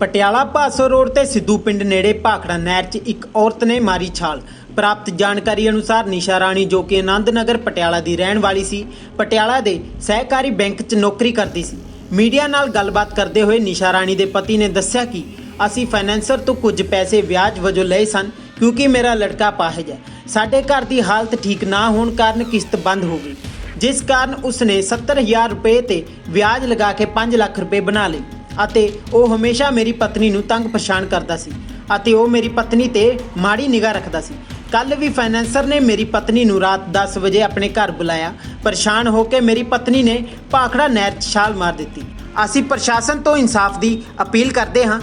Patiala ਭਾਸੋ road ਤੇ ਸਿੱਧੂ ਪਿੰਡ ਨੇੜੇ ਭਾਖੜਾ ਨਹਿਰ 'ਚ ਇੱਕ ਔਰਤ ਨੇ ਮਾਰੀ ਛਾਲ। ਪ੍ਰਾਪਤ ਜਾਣਕਾਰੀ ਅਨੁਸਾਰ ਨਿਸ਼ਾ ਰਾਣੀ ਜੋ ਕਿ ਆਨੰਦ ਨਗਰ ਪਟਿਆਲਾ ਦੀ ਰਹਿਣ ਵਾਲੀ ਸੀ, ਪਟਿਆਲਾ ਦੇ ਸਹਿਕਾਰੀ ਬੈਂਕ 'ਚ ਨੌਕਰੀ ਕਰਦੀ ਸੀ। ਮੀਡੀਆ ਨਾਲ ਗੱਲਬਾਤ ਕਰਦੇ ਹੋਏ ਨਿਸ਼ਾ ਰਾਣੀ ਦੇ ਪਤੀ ਨੇ ਦੱਸਿਆ ਕਿ ਅਸੀਂ ਫਾਈਨੈਂਸਰ ਤੋਂ ਕੁਝ ਪੈਸੇ ਵਿਆਜ ਵਜੋਂ ਲਏ ਸਨ, ਕਿਉਂਕਿ ਮੇਰਾ ਲੜਕਾ ਪਾਹਿਜ ਹੈ। ਸਾਡੇ ਘਰ ਦੀ ਹਾਲਤ ਠੀਕ ਨਾ ਹੋਣ ਕਾਰਨ ਕਿਸ਼ਤ ਬੰਦ ਹੋ ਗਈ। ਜਿਸ ਕਾਰਨ ਉਸਨੇ 70000 ਰੁਪਏ ਤੇ ਵਿਆਜ ਲਗਾ ਕੇ 5 ਲੱਖ ਰੁਪਏ ਬਣਾ ਲਏ। ਅਤੇ ਉਹ ਹਮੇਸ਼ਾ ਮੇਰੀ ਪਤਨੀ ਨੂੰ ਤੰਗ ਪਛਾਣ ਕਰਦਾ ਸੀ ਅਤੇ ਉਹ ਮੇਰੀ ਪਤਨੀ ਤੇ ਮਾੜੀ ਨਿਗਾਹ ਰੱਖਦਾ ਸੀ। ਕੱਲ ਵੀ ਫਾਈਨੈਂਸਰ ਨੇ ਮੇਰੀ ਪਤਨੀ ਨੂੰ ਰਾਤ 10 ਵਜੇ ਆਪਣੇ ਘਰ ਬੁਲਾਇਆ। ਪਰੇਸ਼ਾਨ ਹੋ ਕੇ ਮੇਰੀ ਪਤਨੀ ਨੇ ਭਾਖੜਾ ਨਹਿਰ 'ਚ ਛਾਲ ਮਾਰ ਦਿੱਤੀ। ਅਸੀਂ ਪ੍ਰਸ਼ਾਸਨ ਤੋਂ ਇਨਸਾਫ ਦੀ ਅਪੀਲ ਕਰਦੇ ਹਾਂ।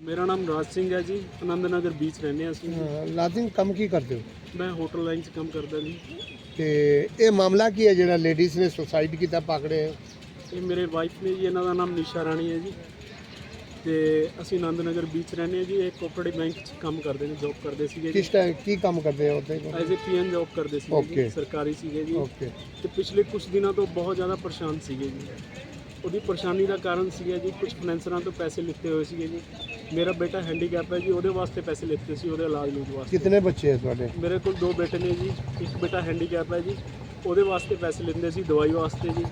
ਮੇਰਾ ਨਾਮ ਰਾਜ ਸਿੰਘ ਹੈ ਜੀ ਆਨੰਦ ਨਗਰ ਬੀਚ ਰਹਿੰਦੇ ਹਾਂ ਅਸੀਂ। ਲਾਜ਼ਿਮ ਕੰਮ ਕੀ ਕਰਦੇ ਹੋ? ਮੈਂ ਹੋਟਲ ਲਾਈਨ 'ਚ ਕੰਮ ਕਰਦਾ ਜੀ। ਤੇ ਇਹ ਮਾਮਲਾ ਕੀ ਹੈ ਜਿਹੜਾ ਲੇਡੀਜ਼ ਨੇ ਸੁਸਾਈਡ ਕੀਤਾ ਪਕੜੇ ਇਹ ਮੇਰੇ ਵਾਈਫ ਨੇ ਜੀ ਇਹਨਾਂ ਦਾ ਨਾਮ ਨਿਸ਼ਾ ਰਾਣੀ ਹੈ ਜੀ। ਤੇ ਅਸੀਂ ਆਨੰਦ ਨਗਰ ਬੀਚ ਰਹਿੰਦੇ ਹਾਂ ਜੀ ਇਹ ਕੋਆਪਰੇਟਿਵ ਬੈਂਕ 'ਚ ਕੰਮ ਕਰਦੇ ਨੇ ਜੌਬ ਕਰਦੇ ਸੀਗੇ ਜੀ। ਕਿਸ ਟਾਈਮ ਕੀ ਕੰਮ ਕਰਦੇ ਹੋ ਉੱਥੇ? ਐਜ਼ ਏ ਪੀਐਨ ਜੌਬ ਕਰਦੇ ਸੀਗੇ Okay. ਜੀ ਸਰਕਾਰੀ ਸੀਗੇ ਜੀ। ਓਕੇ ਤੇ ਪਿਛਲੇ ਕੁਝ ਦਿਨਾਂ ਤੋਂ ਬਹੁਤ ਜ਼ਿਆਦਾ ਪਰੇਸ਼ਾਨ ਸੀਗੇ ਜੀ। ਉਹਦੀ ਪਰੇਸ਼ਾਨੀ ਦਾ ਕਾਰਨ ਸੀਗਾ ਜੀ ਕੁਝ ਫਾਈਨੈਂਸਰਾਂ ਤੋਂ ਪੈਸੇ ਲਿੱਤੇ ਹੋਏ ਸੀਗੇ ਜੀ। ਮੇਰਾ ਬੇਟਾ ਹੈਂਡੀਕੈਪ ਹੈ ਜੀ ਉਹਦੇ ਵਾਸਤੇ ਪੈਸੇ ਲਿੱਤੇ ਸੀ ਉਹਦੇ ਇਲਾਜ ਲਈ ਵਾਸਤੇ। ਕਿਤਨੇ ਬੱਚੇ ਹੈ ਤੁਹਾਡੇ? ਮੇਰੇ ਕੋਲ ਦੋ ਬੇਟੇ ਨੇ ਜੀ ਇੱਕ ਬੇਟਾ ਹੈਂਡੀਕੈਪ ਹੈ ਜੀ ਉਹਦੇ ਵਾਸਤੇ ਪੈਸੇ ਲੈਂਦੇ ਸੀ ਦਵਾਈ ਵਾਸਤੇ ਜੀ।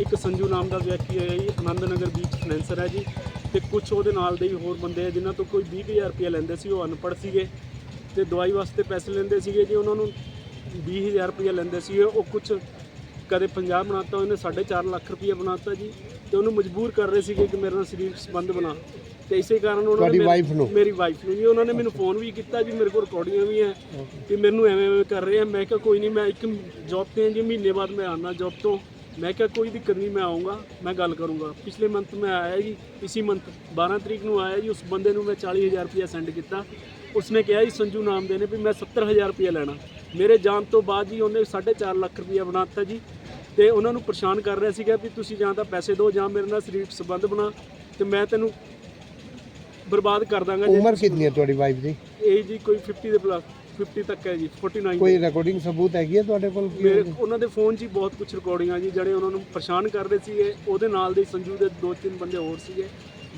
ਇੱਕ ਸੰਜੂ ਨਾਮ ਦਾ ਵਿਅਕਤੀ ਹੈ ਜੀ ਆਨੰਦ ਨਗਰ ਬੀਚ ਫਾਈਨੈਂਸਰ ਹੈ ਜੀ ਤੇ ਕੁਝ ਉਹਦੇ ਨਾਲ ਦੇ ਹੀ ਹੋਰ ਬੰਦੇ ਆ ਜਿਨ੍ਹਾਂ ਤੋਂ ਕੋਈ 20000 ਰੁਪਏ ਲੈਂਦੇ ਸੀ ਉਹ ਅਨਪੜ੍ਹ ਸੀਗੇ। ਤੇ ਦਵਾਈ ਵਾਸਤੇ ਪੈਸੇ ਲੈਂਦੇ ਸੀਗੇ ਜੀ ਉਹਨਾਂ ਨੂੰ 20000 ਰੁਪਏ ਲੈਂਦੇ ਸੀ ਉਹ ਕੁਝ ਕਦੇ 50 ਬਣਾਤਾ ਉਹਨੇ 4.5 ਲੱਖ ਰੁਪਏ ਬਣਾਤਾ ਜੀ ਤੇ ਉਹਨੂੰ ਮਜਬੂਰ ਕਰ ਰਹੇ ਸੀਗੇ ਕਿ ਮੇਰੇ ਨਾਲ ਸਰੀਰ ਸੰਬੰਧ ਬਣਾ। ਤੇ ਇਸੇ ਕਾਰਨ ਉਹਨਾਂ ਤੁਹਾਡੀ ਮੇਰੇ- wife ਨੂੰ? ਮੇਰੀ ਵਾਈਫ ਨੂੰ ਜੀ। ਉਹਨਾਂ ਨੇ ਮੈਨੂੰ ਫੋਨ ਵੀ ਕੀਤਾ ਜੀ ਮੇਰੇ ਕੋਲ ਰਿਕਾਰਡਿੰਗਾਂ ਵੀ ਹੈ ਕਿ ਮੈਨੂੰ ਐਵੇਂ ਐਵੇਂ ਕਰ ਰਹੇ ਆ। ਮੈਂ ਕਿਹਾ ਕੋਈ ਨਹੀਂ ਮੈਂ ਇੱਕ ਜੌਬ ਤੇ ਹਾਂ ਜੀ ਮਹੀਨੇ ਬਾਅਦ ਮੈਂ ਆਉਣਾ ਜੌਬ ਤੋਂ। ਮੈਂ ਕਿਹਾ ਕੋਈ ਦਿੱਕਤ ਨਹੀਂ ਮੈਂ ਆਉਂਗਾ ਮੈਂ ਗੱਲ ਕਰੂੰਗਾ। ਪਿਛਲੇ ਮੰਥ ਮੈਂ ਆਇਆ ਜੀ ਇਸੀ ਮੰਥ 12 ਤਰੀਕ ਨੂੰ ਆਇਆ ਜੀ ਉਸ ਬੰਦੇ ਨੂੰ ਮੈਂ 40000 ਰੁਪਇਆ ਸੈਂਡ ਕੀਤਾ। ਉਸਨੇ ਕਿਹਾ ਜੀ ਸੰਜੂ ਨਾਮ ਦੇ ਨੇ ਵੀ ਮੈਂ 70000 ਰੁਪਇਆ ਲੈਣਾ। ਮੇਰੇ ਜਾਣ ਤੋਂ ਬਾਅਦ ਜੀ ਉਹਨੇ 4.5 ਲੱਖ ਰੁਪਇਆ ਬਣਾਤਾ ਜੀ। ਤੇ ਉਹਨਾਂ ਨੂੰ ਪਰੇਸ਼ਾਨ ਕਰ ਰਿਹਾ ਸੀਗਾ ਵੀ ਤੁਸੀਂ ਜਾਂ ਤਾਂ ਪੈਸੇ ਦਿਓ ਜਾਂ ਮੇਰੇ ਨਾਲ ਸਰੀਰ ਸੰਬੰਧ ਬਣਾ। ਤੇ ਮੈਂ ਤੈਨੂੰ ਬਰਬਾਦ ਕਰ ਦਾਂਗਾ ਜੀ। ਉਮਰ ਕਿੰਨੀ ਹੈ ਤੁਹਾਡੀ ਵਾਈਫ ਦੀ? ਏਜ ਜੀ ਕੋਈ 50 ਦੇ ਪਲੱਸ 50 ਤੱਕ ਹੈ ਜੀ 49 ਕੋਈ ਰਿਕਾਰਡਿੰਗ ਸਬੂਤ ਹੈਗੀ ਹੈ ਤੁਹਾਡੇ ਕੋਲ? ਕੀ ਮੇਰੇ ਉਹਨਾਂ ਦੇ ਫੋਨ 'ਚ ਹੀ ਬਹੁਤ ਕੁਝ ਰਿਕਾਰਡਿੰਗਾਂ ਜੀ ਜਿਹੜੇ ਉਹਨਾਂ ਨੂੰ ਪਰੇਸ਼ਾਨ ਕਰ ਰਹੇ ਸੀਗੇ ਉਹਦੇ ਨਾਲ ਦੇ ਸੰਜੂ ਦੇ ਦੋ ਤਿੰਨ ਬੰਦੇ ਹੋਰ ਸੀਗੇ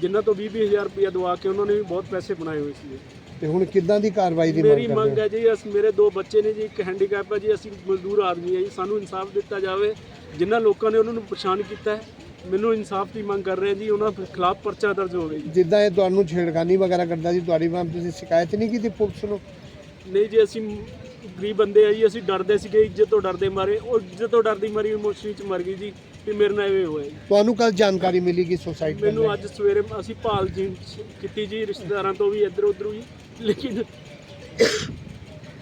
ਜਿਨ੍ਹਾਂ ਤੋਂ 20 ਹਜ਼ਾਰ ਰੁਪਇਆ ਦਵਾ ਕੇ ਉਹਨਾਂ ਨੇ ਵੀ ਬਹੁਤ ਪੈਸੇ ਬਣਾਏ ਹੋਏ ਸੀਗੇ। ਤੇ ਹੁਣ ਕਿੱਦਾਂ ਦੀ ਕਾਰਵਾਈ ਦੀ ਮੇਰੀ ਮੰਗ ਮੰਗ ਕਰਦੇ ਹੈ ਜੀ ਅਸ ਮੇਰੇ ਦੋ ਬੱਚੇ ਨੇ ਜੀ ਇੱਕ ਹੈਂਡੀਕੈਪ ਹੈ ਜੀ ਅਸੀਂ ਮਜ਼ਦੂਰ ਆਦਮੀ ਹੈ ਜੀ ਸਾਨੂੰ ਇਨਸਾਫ ਦਿੱਤਾ ਜਾਵੇ ਜਿਨ੍ਹਾਂ ਲੋਕਾਂ ਨੇ ਉਹਨਾਂ ਨੂੰ ਪਰੇਸ਼ਾਨ ਕੀਤਾ ਹੈ। ਮੈਨੂੰ ਇਨਸਾਫ ਦੀ ਮੰਗ ਕਰ ਰਹੇ ਜੀ ਉਹਨਾਂ ਖਿਲਾਫ ਪਰਚਾ ਦਰਜ ਹੋਵੇ ਜੀ। ਜਿੱਦਾਂ ਇਹ ਤੁਹਾਨੂੰ ਛੇੜਖਾਨੀ ਵਗੈਰਾ ਕਰਦਾ ਸੀ ਤੁਹਾਡੀ ਮਾਂ ਤੁਸੀਂ ਸ਼ਿਕਾਇਤ ਨਹੀਂ ਕੀਤੀ ਪੁਲਿਸ ਨੂੰ? ਨਹੀਂ ਜੀ ਅਸੀਂ ਗਰੀਬ ਬੰਦੇ ਆ ਜੀ ਅਸੀਂ ਡਰਦੇ ਸੀਗੇ ਇੱਜ਼ਤ ਤੋਂ ਡਰਦੇ ਮਾਰੇ ਉਹ ਇੱਜ਼ਤ ਤੋਂ ਡਰਦੀ ਮਾਰੀ ਇਮੋਸ਼ਨੀ ਚ ਮਰ ਗਈ ਜੀ ਵੀ ਮੇਰੇ ਨਾਲ ਐਵੇਂ ਹੋਇਆ ਜੀ। ਤੁਹਾਨੂੰ ਕੱਲ ਜਾਣਕਾਰੀ ਮਿਲੀ ਕਿ ਸੁਸਾਈਡ ਮੈਨੂੰ ਅੱਜ ਸਵੇਰੇ ਅਸੀਂ ਭਾਲ ਜੀ ਕੀਤੀ ਜੀ ਰਿਸ਼ਤੇਦਾਰਾਂ ਤੋਂ ਵੀ ਇੱਧਰ ਉੱਧਰ ਵੀ ਲੇਕਿਨ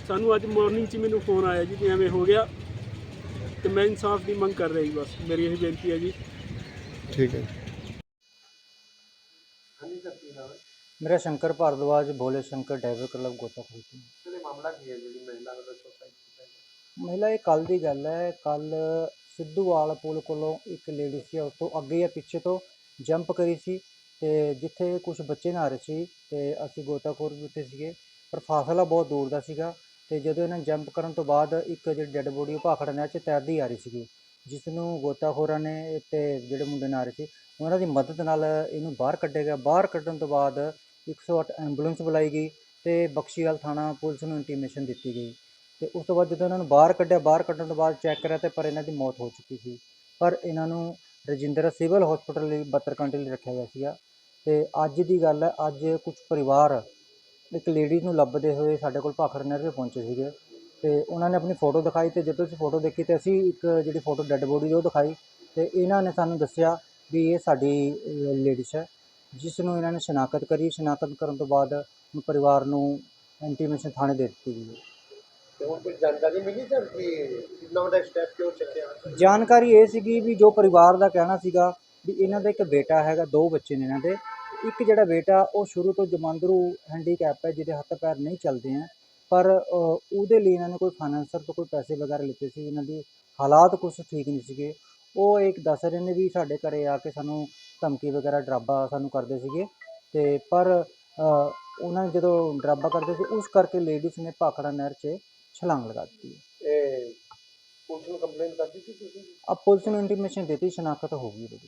ਸਾਨੂੰ ਅੱਜ ਮਾਰਨਿੰਗ 'ਚ ਮੈਨੂੰ ਫੋਨ ਆਇਆ ਜੀ ਕਿ ਐਵੇਂ ਹੋ ਗਿਆ ਤੇ ਮੈਂ ਇਨਸਾਫ ਦੀ ਮੰਗ ਕਰ ਰਿਹਾ ਜੀ ਬਸ ਮੇਰੀ ਇਹ ਬੇਨਤੀ ਹੈ ਜੀ। ਠੀਕ ਹੈ ਮੇਰਾ ਸ਼ੰਕਰ ਭਾਰਦਵਾਜ ਭੋਲੇ ਸ਼ੰਕਰ ਡਾਈਵਰ ਕਲੱਬ ਗੋਤਾਖੋਰੀ ਤੋਂ ਮਾਮਲਾ ਕੀ ਹੈ ਜਿਹੜੀ ਮਹਿਲਾ ਦਾ ਸੁਸਾਈਡ ਮਹਿਲਾ ਇਹ ਕੱਲ ਦੀ ਗੱਲ ਹੈ। ਕੱਲ ਸਿੱਧੂਵਾਲ ਪੁਲ ਕੋਲੋਂ ਇੱਕ ਲੇਡੀ ਸੀ ਉਸ ਤੋਂ ਅੱਗੇ ਜਾਂ ਪਿੱਛੇ ਤੋਂ ਜੰਪ ਕਰੀ ਸੀ ਤੇ ਜਿੱਥੇ ਕੁਝ ਬੱਚੇ ਨਹਾ ਰਹੇ ਸੀ ਤੇ ਅਸੀਂ ਗੋਤਾਖੋਰ ਵੀ ਉੱਥੇ ਸੀਗੇ। ਪਰ ਫਾਸਲਾ ਬਹੁਤ ਦੂਰ ਦਾ ਸੀਗਾ ਤੇ ਜਦੋਂ ਇਹਨਾਂ ਜੰਪ ਕਰਨ ਤੋਂ ਬਾਅਦ ਇੱਕ ਜਿਹੜੀ ਡੈੱਡ ਬੋਡੀ ਉਹ ਭਾਖੜਾ ਨਹਿਰ 'ਚ ਤੈਰਦੀ ਆ ਰਹੀ ਸੀਗੀ। ਜਿਸ ਨੂੰ ਗੋਤਾਖੋਰਾਂ ਨੇ ਤੇ ਜਿਹੜੇ ਮੁੰਡੇ ਨਹਾ ਸੀ, ਉਹਨਾਂ ਦੀ ਮਦਦ ਨਾਲ ਇਹਨੂੰ ਬਾਹਰ ਕੱਢਿਆ ਗਿਆ। ਬਾਹਰ ਕੱਢਣ ਤੋਂ ਬਾਅਦ 108 ਐਂਬੂਲੈਂਸ ਬੁਲਾਈ ਗਈ ਤੇ ਬਖਸ਼ੀਵਾਲ ਥਾਣਾ ਪੁਲਿਸ ਨੂੰ ਇੰਟੀਮੇਸ਼ਨ ਦਿੱਤੀ ਗਈ। ਤੇ ਉਸ ਤੋਂ ਬਾਅਦ ਜਦੋਂ ਇਹਨਾਂ ਨੂੰ ਬਾਹਰ ਕੱਢਿਆ, ਬਾਹਰ ਕੱਢਣ ਤੋਂ ਬਾਅਦ ਚੈੱਕ ਕਰਿਆ ਤੇ ਪਰ ਇਹਨਾਂ ਦੀ ਮੌਤ ਹੋ ਚੁੱਕੀ ਸੀ। ਪਰ ਇਹਨਾਂ ਨੂੰ ਰਜਿੰਦਰ ਸਿਵਲ ਹਸਪੀਟਲ ਲਈ 72 ਘੰਟੇ ਲਈ ਰੱਖਿਆ ਗਿਆ ਸੀਗਾ। ਤੇ ਅੱਜ ਦੀ ਗੱਲ ਹੈ, ਅੱਜ ਕੁਝ ਪਰਿਵਾਰ ਇੱਕ ਲੇਡੀ ਨੂੰ ਲੱਭਦੇ ਹੋਏ ਸਾਡੇ ਕੋਲ ਭਾਖੜ ਨਹਿਰ 'ਤੇ ਪਹੁੰਚੇ ਸੀਗੇ। ਤੇ ਉਹਨਾਂ ਨੇ ਆਪਣੀ ਫੋਟੋ ਦਿਖਾਈ ਤੇ ਜਦੋਂ ਅਸੀਂ ਫੋਟੋ ਦੇਖੀ ਤੇ ਅਸੀਂ ਇੱਕ ਜਿਹੜੀ ਫੋਟੋ ਡੈੱਡ ਬੋਡੀ ਦੀ ਉਹ ਦਿਖਾਈ ਤੇ ਇਹਨਾਂ ਨੇ ਸਾਨੂੰ ਦੱਸਿਆ ਵੀ ਇਹ ਸਾਡੀ ਲੇਡੀਜ਼ ਹੈ ਜਿਸ ਨੂੰ ਇਹਨਾਂ ਨੇ ਸ਼ਨਾਖਤ ਕਰੀ। ਸ਼ਨਾਖਤ ਕਰਨ ਤੋਂ ਬਾਅਦ ਪਰਿਵਾਰ ਨੂੰ ਇੰਟੀਮੇਸ਼ਨ ਥਾਣੇ ਦੇ ਦਿੱਤੀ ਗਈ ਤੇ ਹੁਣ ਕੋਈ ਜਾਣਕਾਰੀ ਮਿਲੀ ਸਰ ਕਿ ਕਿੰਨਾ ਵੱਡਾ ਸਟੈਪ ਕਿਉਂ ਚੱਕਿਆ? ਜਾਣਕਾਰੀ ਇਹ ਸੀਗੀ ਵੀ ਜੋ ਪਰਿਵਾਰ ਦਾ ਕਹਿਣਾ ਸੀਗਾ ਵੀ ਇਹਨਾਂ ਦਾ ਇੱਕ ਬੇਟਾ ਹੈਗਾ ਦੋ ਬੱਚੇ ਨੇ ਇਹਨਾਂ ਦੇ। ਇੱਕ ਜਿਹੜਾ ਬੇਟਾ ਉਹ ਸ਼ੁਰੂ ਤੋਂ ਜਮਾਂਦਰੂ ਹੈਂਡੀਕੈਪ ਹੈ ਜਿਹਦੇ ਹੱਥ ਪੈਰ ਨਹੀਂ ਚੱਲਦੇ ਆ। ਪਰ ਉਹਦੇ ਲਈ ਇਹਨਾਂ ਨੇ ਕੋਈ ਫਾਈਨੈਂਸਰ ਤੋਂ ਕੋਈ ਪੈਸੇ ਵਗੈਰਾ ਲਿੱਤੇ ਸੀ ਇਹਨਾਂ ਦੀ ਹਾਲਾਤ ਕੁਝ ਠੀਕ ਨਹੀਂ ਸੀਗੇ। ਉਹ ਇੱਕ ਦੱਸ ਰਹੇ ਨੇ ਵੀ ਸਾਡੇ ਘਰੇ ਆ ਕੇ ਸਾਨੂੰ ਧਮਕੀ ਵਗੈਰਾ ਡਰਾਬਾ ਸਾਨੂੰ ਕਰਦੇ ਸੀਗੇ। ਤੇ ਪਰ ਉਹਨਾਂ ਜਦੋਂ ਡਰਾਬਾ ਕਰਦੇ ਸੀ ਉਸ ਕਰਕੇ ਲੇਡੀਜ਼ ਨੇ ਭਾਖੜਾ ਨਹਿਰ 'ਚ ਛਲਾਂਗ ਲਗਾ ਦਿੱਤੀ ਇਹ ਪੁਲਿਸ ਨੂੰ ਕੰਪਲੇਂਟ ਕਰ ਦਿੱਤੀ ਤੁਸੀਂ? ਆ ਪੁਲਿਸ ਨੂੰ ਇੰਟੀਮੇਸ਼ਨ ਦਿੱਤੀ ਸ਼ਨਾਖਤ ਹੋ ਗਈ ਉਹਦੀ